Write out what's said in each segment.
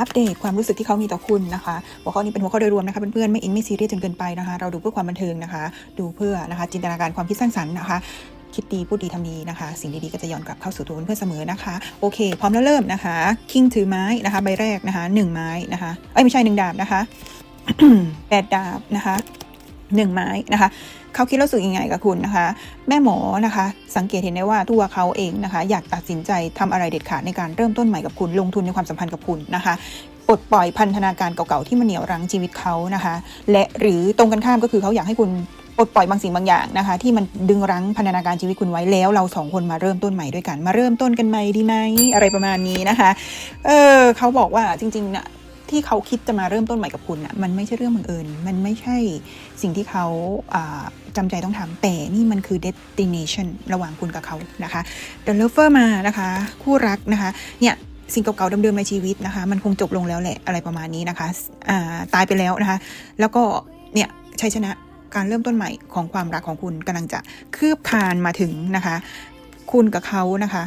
อัปเดตความรู้สึกที่เขามีต่อคุณนะคะหัวข้อนี้เป็นหัวข้อโดยรวมนะคะเพื่อนๆไม่อินไม่ซีเรียสจนเกินไปนะคะ เราดูเพื่อความบันเทิงนะคะ ดูเพื่อนะคะ จินตนาการความคิดสร้างสรรค์นะคะคิดดีพูดดีทำดีนะคะ สิ่งดีๆก็จะย้อนกลับเข้าสู่ตัวเพื่อนเสมอนะคะ โอเค พร้อมแล้วเริ่มนะคะ คิงถือไม้นะคะ ใบแรกนะคะหนึ่งไม้นะคะเอ้ยไม่ใช่หนึ่งดาบนะคะแปดดาบนะคะ หนึ่งไม้นะคะเขาคิดรู้สึกยังไงกับคุณนะคะ แม่หมอนะคะ สังเกตเห็นได้ว่าตัวเขาเองนะคะ อยากตัดสินใจทำอะไรเด็ดขาดในการเริ่มต้นใหม่กับคุณ ลงทุนในความสัมพันธ์กับคุณนะคะปลดปล่อยพันธนาการเก่าๆที่มันเหนี่ยวรั้งชีวิตเขานะคะ และหรือตรงกันข้ามก็คือเขาอยากให้คุณปลดปล่อยบางสิ่งบางอย่างนะคะ ที่มันดึงรั้งพันธนาการชีวิตคุณไว้แล้ว เราสองคนมาเริ่มต้นใหม่ด้วยกัน มาเริ่มต้นกันใหม่ดีไหมอะไรประมาณนี้นะคะ เออเขาบอกว่าจริงๆนะ ที่เขาคิดจะมาเริ่มต้นใหม่กับคุณนะมันไม่ใช่เรื่องบังเอิญมันไม่ใช่สิ่งที่เขาจำใจต้องทำแต่นี่มันคือ destination ระหว่างคุณกับเขานะคะ The Lover มานะคะ คู่รักนะคะเนี่ยสิ่งเก่าๆเดิมๆในชีวิตนะคะ มันคงจบลงแล้วแหละอะไรประมาณนี้นะคะอ่าตายไปแล้วนะคะ แล้วก็เนี่ยชัยชนะการเริ่มต้นใหม่ของความรักของคุณกำลังจะคืบคลานมาถึงนะคะ คุณกับเขานะคะ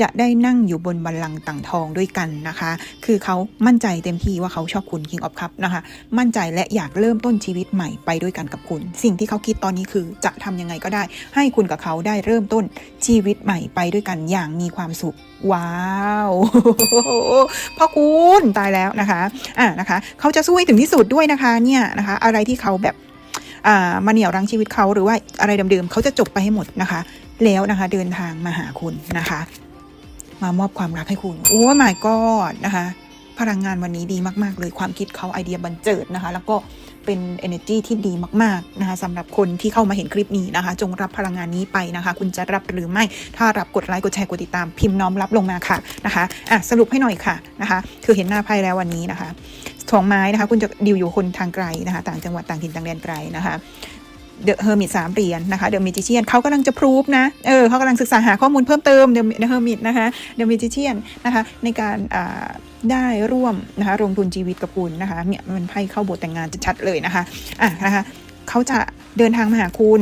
จะได้นั่งอยู่บนบัลลังก์ต่างทองด้วยกันนะคะ คือเขามั่นใจเต็มที่ว่าเขาชอบคุณ King of Cup นะคะ มั่นใจและอยากเริ่มต้นชีวิตใหม่ไปด้วยกันกับคุณ สิ่งที่เขาคิดตอนนี้คือจะทำยังไงก็ได้ ให้คุณกับเขาได้เริ่มต้นชีวิตใหม่ไปด้วยกันอย่างมีความสุขว้าวพ่อคุณตายแล้วนะคะอ่านะคะ เขาจะสู้ให้ถึงที่สุดด้วยนะคะเนี่ยนะคะ อะไรที่เขาแบบอ่ามาเหนี่ยวรั้งชีวิตเขาหรือว่าอะไรเดิมๆเขาจะจบไปให้หมดนะคะ แล้วนะคะเดินทางมาหาคุณนะคะ มามอบความรักให้คุณโอ้ my god นะคะ พลังงานวันนี้ดีมากๆ เลยความคิดเขาไอเดียบันเจิดนะคะ แล้วก็เป็น energy ที่ดีมากๆนะคะสำหรับคนที่เข้ามาเห็นคลิปนี้นะคะ จงรับพลังงานนี้ไปนะคะ คุณจะรับหรือไม่ ถ้ารับกดไลค์กดแชร์กดติดตามพิมพ์น้อมรับลงมาค่ะนะคะอะสรุปให้หน่อยค่ะนะคะ คือเห็นหน้าไพ่แล้ววันนี้นะคะสองไม้นะคะ คุณจะดิวอยู่คนทางไกลนะคะ ต่างจังหวัดต่างถิ่นต่างแดนไกลนะคะ เดอะเฮอร์มิตสามเหรียญนะคะเดอะมิจิเชียนเขากำลังจะพรูฟนะเออเขากำลังศึกษาหาข้อมูลเพิ่มเติมเดอะเฮอร์มิตนะคะเดอะมิจิเชียนนะคะในการได้ร่วมนะคะลงทุนชีวิตกับคุณนะคะเนี่ยมันไพ่เข้าบทแต่งงานจะชัดเลยนะคะอะนะคะเขาจะเดินทางมาหาคุณ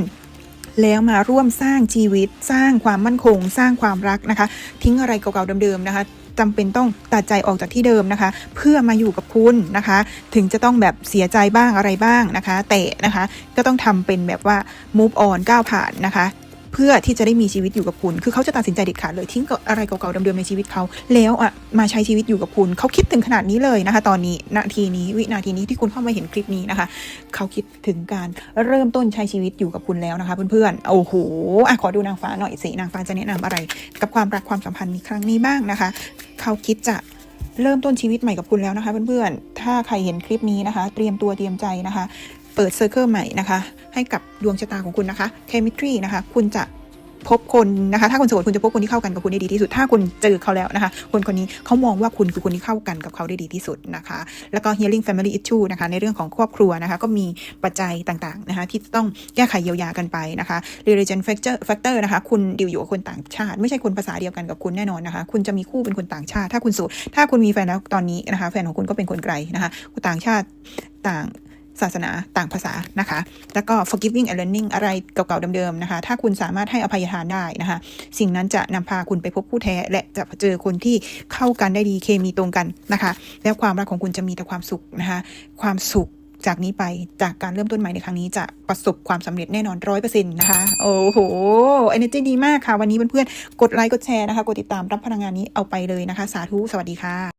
แล้วมาร่วมสร้างชีวิตสร้างความมั่นคง สร้างความรักนะคะ ทิ้งอะไรเก่าๆเดิมๆนะคะ จำเป็นต้องตัดใจออกจากที่เดิมนะคะ เพื่อมาอยู่กับคุณนะคะ ถึงจะต้องแบบเสียใจบ้างอะไรบ้างนะคะ แต่นะคะก็ต้องทำเป็นแบบว่า move on ก้าวผ่านนะคะ เพื่อที่จะได้มีชีวิตอยู่กับคุณ คือเขาจะตัดสินใจเด็ดขาดเลยทิ้งกับอะไรเก่าๆเดิมๆในชีวิตเขาแล้วอะมาใช้ชีวิตอยู่กับคุณเขาคิดถึงขนาดนี้เลยนะคะ ตอนนี้นาทีนี้วินาทีนี้ที่คุณเข้ามาเห็นคลิปนี้นะคะ เขาคิดถึงการเริ่มต้นใช้ชีวิตอยู่กับคุณแล้วนะคะเพื่อนๆโอ้โหอะขอดูนางฟ้าหน่อยสินางฟ้าจะแนะนำอะไร กับความรักความสัมพันธ์ในครั้งนี้บ้างนะคะ เขาคิดจะเริ่มต้นชีวิตใหม่กับคุณแล้วนะคะเพื่อนๆ ถ้าใครเห็นคลิปนี้นะคะ เตรียมตัวเตรียมใจนะคะ เปิดเซอร์เคิลใหม่นะคะ ให้กับดวงชะตาของคุณนะคะ chemistry นะคะ คุณจะพบคนนะคะ ถ้าคุณโสดคุณจะพบคนที่เข้ากันกับคุณได้ดีที่สุด ถ้าคุณเจอเขาแล้วนะคะ คนคนนี้เขามองว่าคุณคือคนที่เข้ากันกับเขาได้ดีที่สุดนะคะ แล้วก็ healing family issue นะคะ ในเรื่องของครอบครัวนะคะ ก็มีปัจจัยต่างๆนะคะ ที่ต้องแก้ไขเยียวยากันไปนะคะ religion factor factor นะคะ คุณดิวอยู่กับคนต่างชาติ ไม่ใช่คนภาษาเดียวกันกับคุณแน่นอนนะคะ คุณจะมีคู่เป็นคนต่างชาติ ถ้าคุณโสดถ้าคุณมีแฟนแล้วตอนนี้นะคะ แฟนของคุณก็เป็นคนไกลนะคะต่างชาติต่าง ศาสนาต่างภาษานะคะ แล้วก็ forgiving and learning อะไรเก่าๆเดิมๆนะคะ ถ้าคุณสามารถให้อภัยทานได้นะคะ สิ่งนั้นจะนำพาคุณไปพบผู้แท้ และจะเจอคนที่เข้ากันได้ดีเคมีตรงกันนะคะ แล้วความรักของคุณจะมีแต่ความสุขนะคะ ความสุขจากนี้ไปจากการเริ่มต้นใหม่ในครั้งนี้จะประสบความสำเร็จแน่นอนร้อยเปอร์เซ็นต์นะคะ โอ้โห energy ดีมากค่ะ วันนี้เพื่อนๆกดไลค์กดแชร์นะคะ กดติดตามรับพลังงานนี้เอาไปเลยนะคะ สาธุ สวัสดีค่ะ